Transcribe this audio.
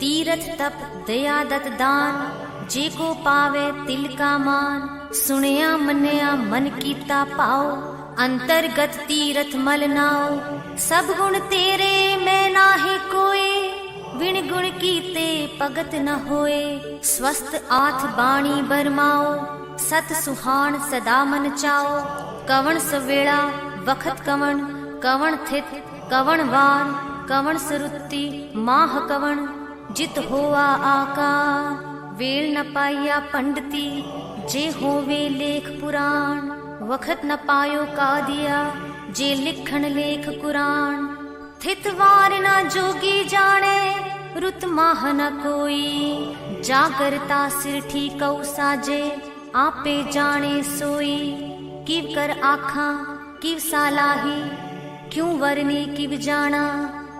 ਤੀਰਥ ਤਪ ਦਇਆ ਦਤ ਦਾਨ, ਜੇ ਕੋ ਪਾਵੇ ਤਿਲ ਕਾ ਮਾਨ। ਸੁਣਿਆ, ਮੰਨਿਆ, ਮਨ ਕੀਤਾ ਪਾਓ ਅੰਤਰਗਤ ਤੀਰਥ ਮਲ ਨਾਉ। ਸਭ ਗੁਣ ਤੇਰੇ, ਮੈਂ ਨਾਹੀ ਕੋਈ ਵਿਣ ਗੁਣ ਕੀਤੇ ਭਗਤ ਨ ਹੋਏ। ਸਵਸਤ ਆਥ ਬਾਣੀ ਬਰਮਾਓ ਸਤ ਸੁਹਾਣ ਸਦਾ ਮਨ ਚਾਓ ਕਵਣ ਸਵੇਲਾ, ਵਖਤ ਕਵਣ। ਕਵਣ ਥਿਤ, ਕਵਣ ਵਾਰ ਕਵਣ ਸਰੁੱਤੀ, ਮਾਹ ਕਵਣ। ਜਿਤ ਹੋਆ ਆਕਾਰ, ਵੇਲ ਨ ਪਾਈਆ ਪੰਡਤੀ, ਜੇ ਹੋਵੇ ਲੇਖ ਪੁਰਾਣ, ਵਖਤ ਨ ਪਾਇਓ ਕਾਦੀਆ, ਜੇ ਲਿਖਣ ਲੇਖ ਕੁਰਾਨ। ਥਿਤ ਵਾਰ ਨਾ ਜੋਗੀ ਜਾਣੇ, ਰੁਤ ਮਾਹ ਨ ਕੋਈ। ਜਾ ਕਰਤਾ ਸਿਰ ਠੀਕਉ ਸਾਜੇ, ਆਪੇ ਜਾਣੇ ਸੋਈ। ਕਿਵ ਕਰ ਆਖਾਂ, ਕਿਵ ਸਾਲਾਹੀ ਕਿਉ ਵਰਨੀ ਕਿਵ ਜਾਣਾ।